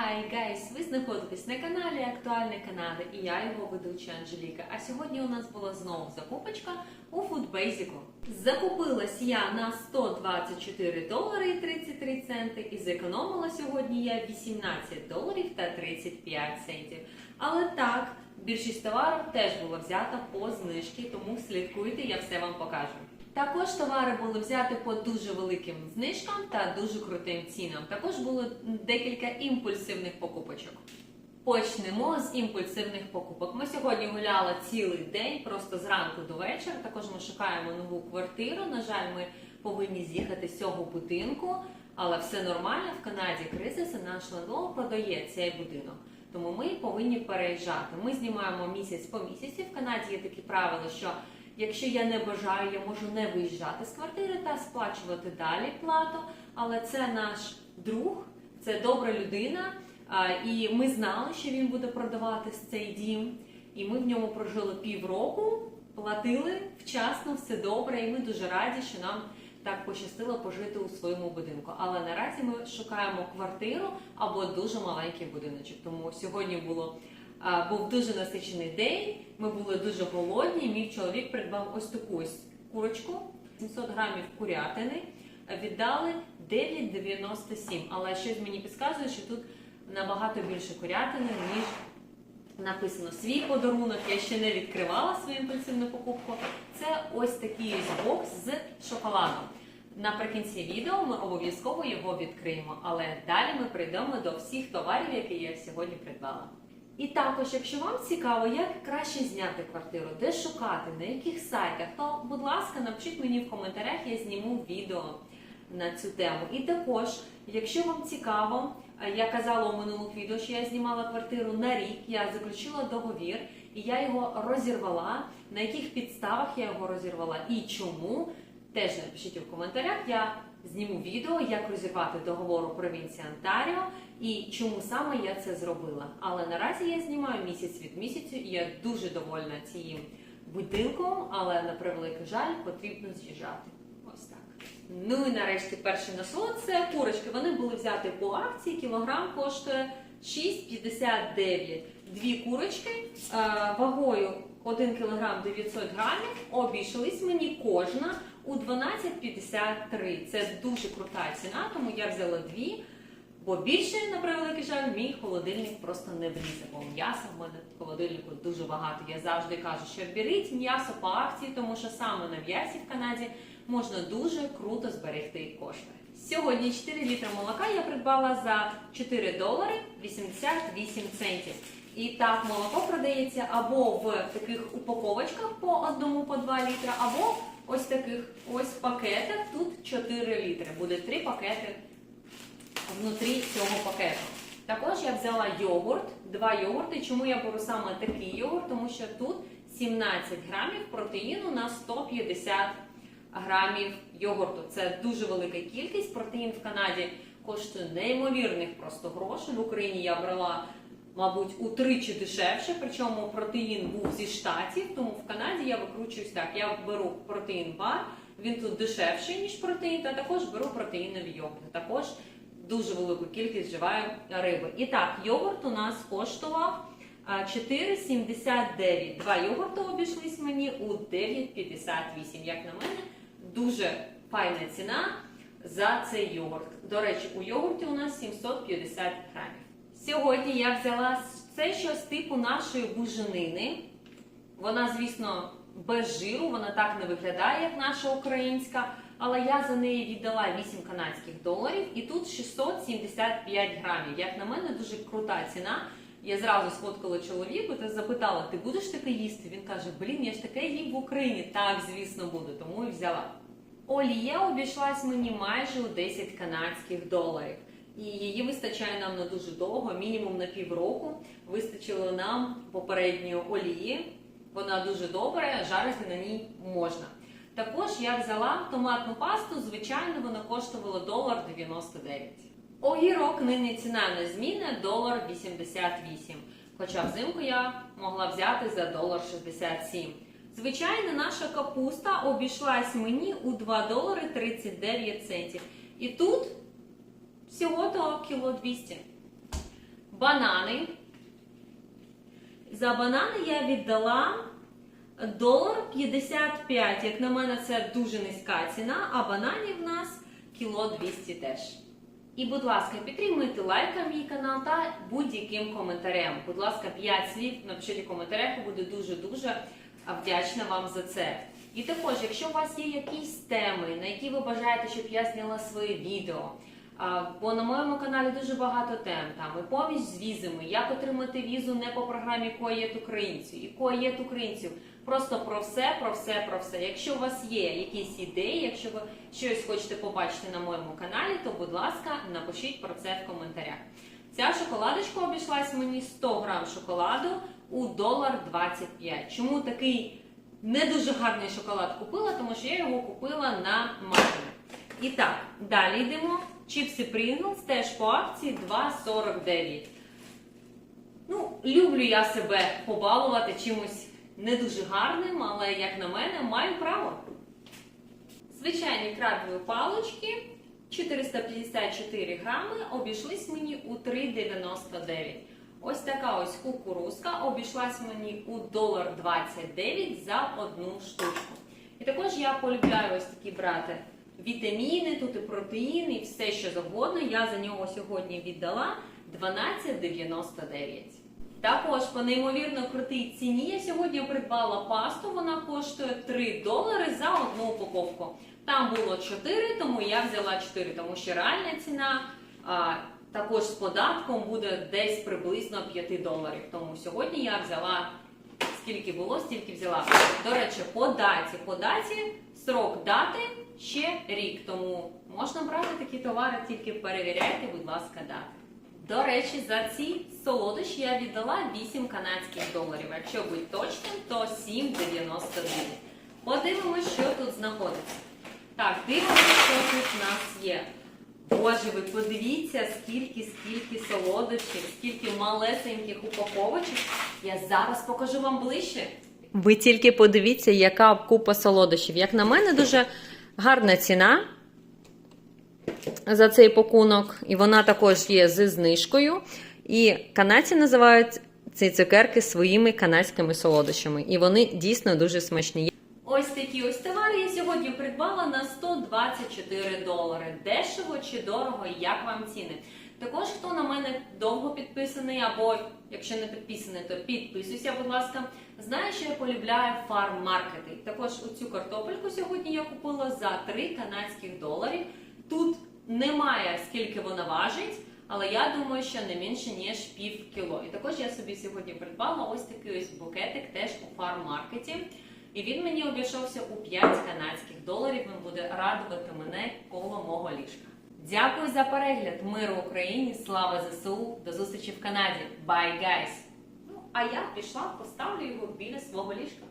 Hi guys! Ви знаходитесь на каналі Актуальне Канади і я його ведуча Анжеліка. А сьогодні у нас була знову закупочка у Foodbasic. Закупилась я на 124 долари і 33 центи і зекономила сьогодні я 18 доларів та 35 центів. Але так, більшість товарів теж була взята по знижці, тому слідкуйте, я все вам покажу. Також товари були взяті по дуже великим знижкам та дуже крутим цінам. Також було декілька імпульсивних покупочок. Почнемо з імпульсивних покупок. Ми сьогодні гуляли цілий день, просто зранку до вечора. Також ми шукаємо нову квартиру. На жаль, ми повинні з'їхати з цього будинку, але все нормально. В Канаді кризис і наш лендлорд продає цей будинок. Тому ми повинні переїжджати. Ми знімаємо місяць по місяці. В Канаді є такі правила, що Якщо я не бажаю, я можу не виїжджати з квартири та сплачувати далі плату. Але це наш друг, це добра людина, і ми знали, що він буде продавати цей дім. І ми в ньому прожили півроку, платили вчасно, все добре, і ми дуже раді, що нам так пощастило пожити у своєму будинку. Але наразі ми шукаємо квартиру або дуже маленький будиночок. Тому сьогодні було. Був дуже насичений день. Ми були дуже голодні. Мій чоловік придбав ось таку курочку, 700 грамів курятини. Віддали 9,97. Але щось мені підказує, що тут набагато більше курятини, ніж написано свій подарунок. Я ще не відкривала свою імпульсивну покупку. Це ось такий бокс з шоколадом. Наприкінці відео ми обов'язково його відкриємо, але далі ми прийдемо до всіх товарів, які я сьогодні придбала. І також, якщо вам цікаво, як краще зняти квартиру, де шукати, на яких сайтах, то, будь ласка, напишіть мені в коментарях, я зніму відео на цю тему. І також, якщо вам цікаво, е, я казала у минулих відео, що я знімала квартиру на рік, я заключила договір і я його розірвала. На яких підставах я його розірвала і чому, теж напишіть в коментарях. Я зніму відео, як розірвати договор у провінції Онтаріо і чому саме я це зробила. Але наразі я знімаю місяць від місяцю, і я дуже довольна цим будинком, але на превеликий жаль потрібно з'їжджати. Ось так. Ну і нарешті перший насолод це курочки. Вони були взяті по акції. Кілограм коштує 6,59. Дві курочки е, вагою 1 кг 900 грамів обійшлись мені кожна у 12,53. Це дуже крута ціна, тому я взяла дві. Бо більше, на превеликий жаль, мій холодильник просто не влізе. Бо м'яса в мене в холодильнику дуже багато. Я завжди кажу, що беріть м'ясо по акції, тому що саме на м'ясі в Канаді можна дуже круто зберегти кошти. Сьогодні 4 літри молока я придбала за 4 долари 88 центів. І так молоко продається або в таких упаковочках по одному по 2 літра, або ось таких ось пакетах. Тут 4 літри. Буде 3 пакети внутрі цього пакету. Також я взяла йогурт, два йогурти. Чому я беру саме такий йогурт? Тому що тут 17 грамів протеїну на 150 грамів йогурту. Це дуже велика кількість. Протеїн в Канаді коштує неймовірних просто грошей. В Україні я брала, мабуть, утричі дешевше, причому протеїн був зі штатів, тому в Канаді я викручуюсь так. Я беру протеїн бар, він тут дешевший, ніж протеїн, та також беру протеїнові йогурти. Також дуже велику кількість вживаю риби. І так, йогурт у нас коштував а, 4,79. Два йогурти обійшлись мені у 9,58. Як на мене, дуже файна ціна за цей йогурт. До речі, у йогурті у нас 750 грамів. Сьогодні я взяла це щось типу нашої буженини. Вона, звісно, без жиру, вона так не виглядає, як наша українська. Але я за неї віддала 8 канадських доларів, і тут 675 грамів. Як на мене, дуже крута ціна. Я зразу сфоткала чоловіку та запитала: ти будеш таке їсти? Він каже: Блін, я ж таке їм в Україні. Так, звісно, буду, тому і взяла. Олія обійшлась мені майже у 10 канадських доларів. І її вистачає нам на дуже довго, мінімум на півроку. Вистачило нам попередньої олії. Вона дуже добра, жарити на ній можна. Також я взяла томатну пасту, звичайно, вона коштувала долар 99. Огірок нині ціна не зміни долар 88. Хоча взимку я могла взяти за долар 67. Звичайно, наша капуста обійшлась мені у 2 долари 39 центів. І тут всього то кіло 200. банани. За банани я віддала долар 55. Як на мене, це дуже низька ціна, а бананів в нас кіло 200 теж. І, будь ласка, підтримуйте лайком мій канал та будь-яким коментарем. Будь ласка, 5 слів напишіть у коментарях, буду дуже-дуже вдячна вам за це. І також, якщо у вас є якісь теми, на які ви бажаєте, щоб я зняла своє відео, бо на моєму каналі дуже багато тем. Там і поміч з візами, як отримати візу не по програмі Коєт українців, і Коєт українців. Просто про все, про все, про все. Якщо у вас є якісь ідеї, якщо ви щось хочете побачити на моєму каналі, то будь ласка, напишіть про це в коментарях. Ця шоколадочка обійшлась мені 100 грам шоколаду у долар 25. Чому такий не дуже гарний шоколад купила? Тому що я його купила на маркері. І так, далі йдемо. Чіпси Pringles теж по акції 2,49. Ну, люблю я себе побалувати чимось не дуже гарним, але, як на мене, маю право. Звичайні крабові палочки 454 грами обійшлись мені у 3,99. Ось така ось кукурузка обійшлась мені у долар 29 за одну штучку. І також я полюбляю ось такі брати вітаміни, тут і протеїни, і все що завгодно. Я за нього сьогодні віддала 12,99. Також по неймовірно крутій ціні я сьогодні придбала пасту. Вона коштує 3 долари за одну упаковку. Там було 4, тому я взяла 4, тому що реальна ціна а, також з податком буде десь приблизно 5 доларів. Тому сьогодні я взяла скільки було, стільки взяла. До речі, по даті, по даті срок дати ще рік, тому можна брати такі товари, тільки перевіряйте, будь ласка, дати. До речі, за ці солодощі я віддала 8 канадських доларів. Якщо бути точним, то 7,99. Подивимось, що тут знаходиться. Так, дивимося, що тут в нас є. Боже, ви подивіться, скільки, скільки солодощів, скільки малесеньких упаковочок. Я зараз покажу вам ближче. Ви тільки подивіться, яка купа солодощів. Як на мене, дуже гарна ціна за цей пакунок, і вона також є зі знижкою. І канадці називають ці цукерки своїми канадськими солодощами. І вони дійсно дуже смачні. Ось такі ось товари я сьогодні придбала на 124 долари. Дешево чи дорого, як вам ціни? Також, хто на мене довго підписаний, або якщо не підписаний, то підписуйся, будь ласка. Знає, що я полюбляю фарм-маркети. Також оцю картопельку сьогодні я купила за 3 канадських доларів. Тут немає скільки вона важить, але я думаю, що не менше ніж пів кіло. І також я собі сьогодні придбала ось такий ось букетик теж у фарм-маркеті. І він мені обійшовся у 5 канадських доларів. Він буде радувати мене коло мого ліжка. Дякую за перегляд. Миру Україні! Слава ЗСУ! До зустрічі в Канаді! Bye, guys! Ну, а я пішла, поставлю його біля свого ліжка.